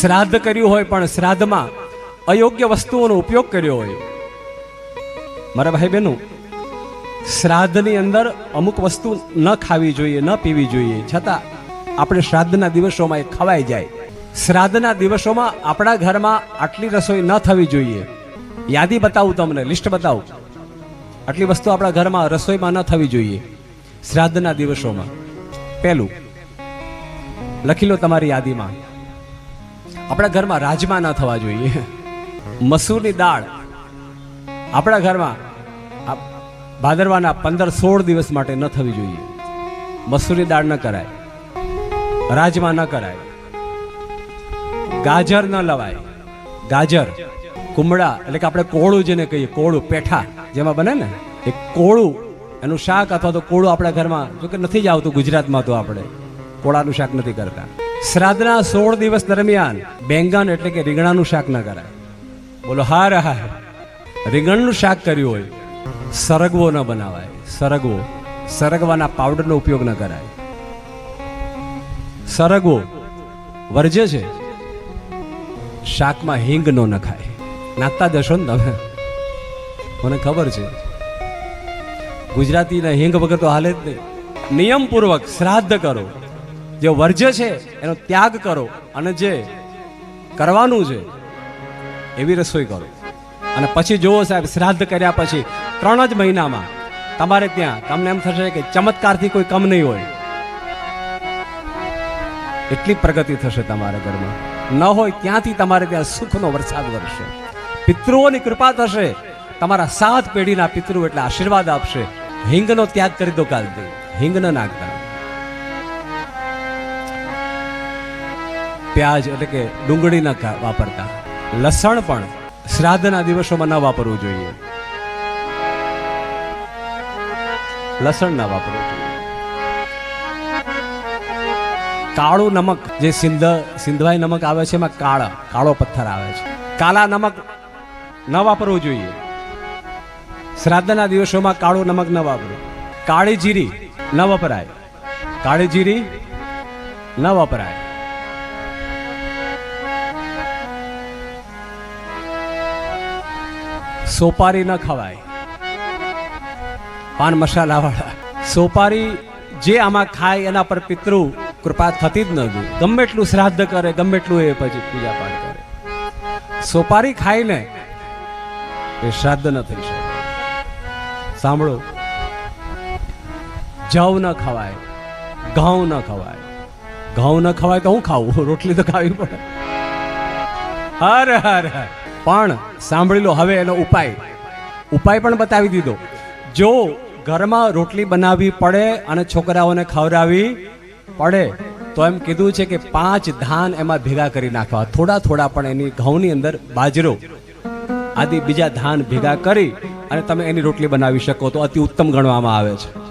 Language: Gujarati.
શ્રાદ્ધ કર્યું હોય પણ શ્રાદ્ધમાં અયોગ્ય વસ્તુઓનો ઉપયોગ કર્યો હોય. મારા ભાઈ બહેનો શ્રાદ્ધની અંદર અમુક વસ્તુ ન ખાવી જોઈએ, ન પીવી જોઈએ. છતાં આપણે શ્રાદ્ધના દિવસોમાં એ ખવાઈ જાય. શ્રાદ્ધના દિવસોમાં આપણા ઘરમાં આટલી રસોઈ ન થવી જોઈએ. યાદી બતાવું તમને, લિસ્ટ બતાવું. આટલી વસ્તુ આપણા ઘરમાં રસોઈમાં ન થવી જોઈએ શ્રાદ્ધના દિવસોમાં. પહેલું, લખી લો તમારી યાદીમાં. આપણા ઘરમાં રાજમા ન થવા જોઈએ. મસૂરની દાળ. આપણા ઘરમાં ભાદરવાના પંદર સોળ દિવસ માટે ન થવી જોઈએ. મસૂરની દાળ ન કરાય. રાજમા ન કરાય. ગાજર ન લવાય. ગાજર, કુમળા, એટલે કે આપણે કોળું જેને કહીએ, કોળું, પેઠા જેમાં બને ને, એ કોળું, એનું શાક અથવા તો કોળું આપણા ઘરમાં, જો કે નથી જ આવતું ગુજરાતમાં તો આપણે, કોળાનું શાક નથી કરતા. શ્રાદ્ધના સોળ દિવસ દરમિયાન બેંગન એટલે કે રીંગણાનું શાક ન કરાય. બોલો, હા હાર રીંગણનું શાક કર્યું હોય, સરગવો ન બનાવાય. સરગવો, સરગવાના પાવડરનો ઉપયોગ ન કરાય. સરગવો વર્જ્ય છે, શાકમાં હિંગ નો નખાય. નાખતા જશો ને તમે? મને ખબર છે. ગુજરાતીના હિંગ વગર તો હાલે જ નહીં. નિયમપૂર્વક શ્રાદ્ધ કરો. જે વર્જ્ય છે, એનો ત્યાગ કરો અને જે કરવાનું છે, એવી રસોઈ કરો. અને પછી જુઓ સાહેબ, શ્રાદ્ધ કર્યા પછી ત્રણ જ મહિનામાં તમારે ત્યાં, તમને એમ થશે કે ચમત્કારથી કોઈ કમ નહીં હોય. એટલી પ્રગતિ થશે તમારા ઘરમાં. ન હોય ત્યાંથી તમારે ત્યાં સુખનો વરસાદ વરસશે પિતૃઓની કૃપા થશે. તમારા સાત પેઢીના પિતૃ એટલે આશીર્વાદ આપશે. હિંગનો ત્યાગ કરી દો કાલથી. હિંગ ન નાખતા પ્યાજ એટલે કે ડુંગળી વાપરતા. લસણ પણ શ્રાદ્ધના દિવસોમાં ન વાપરવું જોઈએ. લસણ ના વાપરવું જોઈએ. કાળું નમક, જે સિંધ, સિંધવાઈ નમક આવે છે, એમાં કાળા, કાળો પથ્થર આવે છે. કાલા નમક ન વાપરવું જોઈએ. શ્રાદ્ધના દિવસોમાં કાળું નમક ન વાપરવું. કાળી જીરી ન વપરાય. કાળી જીરી ન વપરાય. સોપારી ન ખવાય. પાન મસાલા વાળા સોપારી જે આમાં ખાય એના પર પિતૃ કૃપા થતી જ નથી ગમે એટલું શ્રાદ્ધ કરે, ગમે એટલું એ પછી પૂજા પાઠ કરે. સોપારી ખાઈને એ શ્રાદ્ધ ન થઈ શકે. સાંભળો. જવ ન ખવાય, ઘઉં ન ખવાય. ઘઉં ન ખવાય તો હું ખાવું? રોટલી તો ખાવી પડે. હર હર હર. પણ સાંભળી લો હવે એનો ઉપાય. ઉપાય પણ બતાવી દીધો. જો ઘરમાં રોટલી બનાવવી પડે અને છોકરાઓને ખવડાવવી પડે, તો એમ કીધું છે કે પાંચ ધાન એમાં ભેગા કરી નાખવા. થોડા થોડા પણ એની ઘઉંની અંદર બાજરો. આદિ બીજા ધાન ભેગા કરી અને તમે એની રોટલી બનાવી શકો તો અતિ ઉત્તમ ગણવામાં આવે છે.